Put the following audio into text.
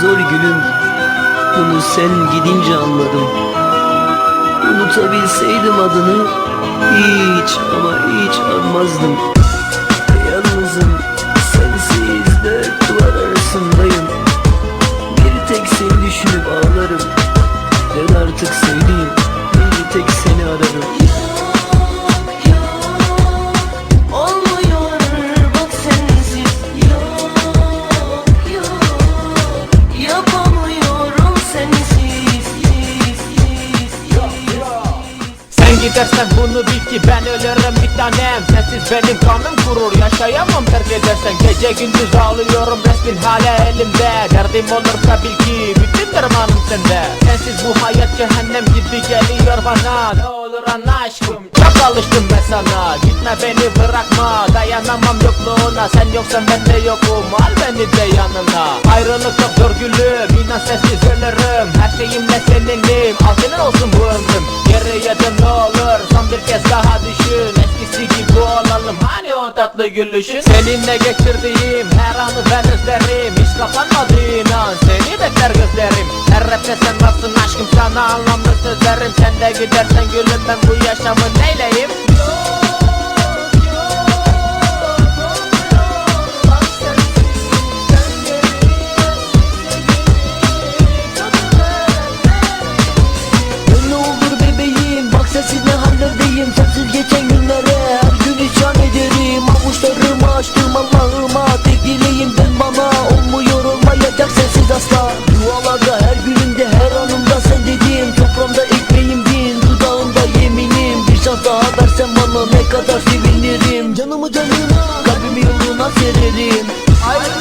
zor gülüm Bunu sen gidince anladım. Unutabilseydim adını Hiç ama hiç anmazdım. Yalnızım sensiz dört duvar arasındayım. Bir tek seni düşünüp ağlarım. Ben artık sevdiğim bir tek seni ararım Sen gidersen bunu bil ki ben ölürüm bir tanem. Sensiz benim kanım kurur yaşayamam terk edersen. Gece gündüz ağlıyorum resmin hala elimde. Derdim olursa bil ki bütün dermanım sende. Sensiz bu hayat cehennem gibi geliyor bana. Ne olur anla aşkım çok alıştım ben sana. Gitme beni bırakma dayanamam yokluğuna. Sen yoksan ben de yokum al beni de yanına. Ayrılık çok zor gülüm inan sensiz ölürüm. Her şeyimle tatlı gülüşün. Seninle geçirdiğim her anı ben özlerim. Hiç kapanmadı inan seni bekler gözlerim. Her rapte sen varsın aşkım sana anlamlı sözlerim. Sen de gidersen gülüm ben bu yaşamı neyleyim sevinirim. Canımı canına Kalbimi yoluna sererim. Ayrıca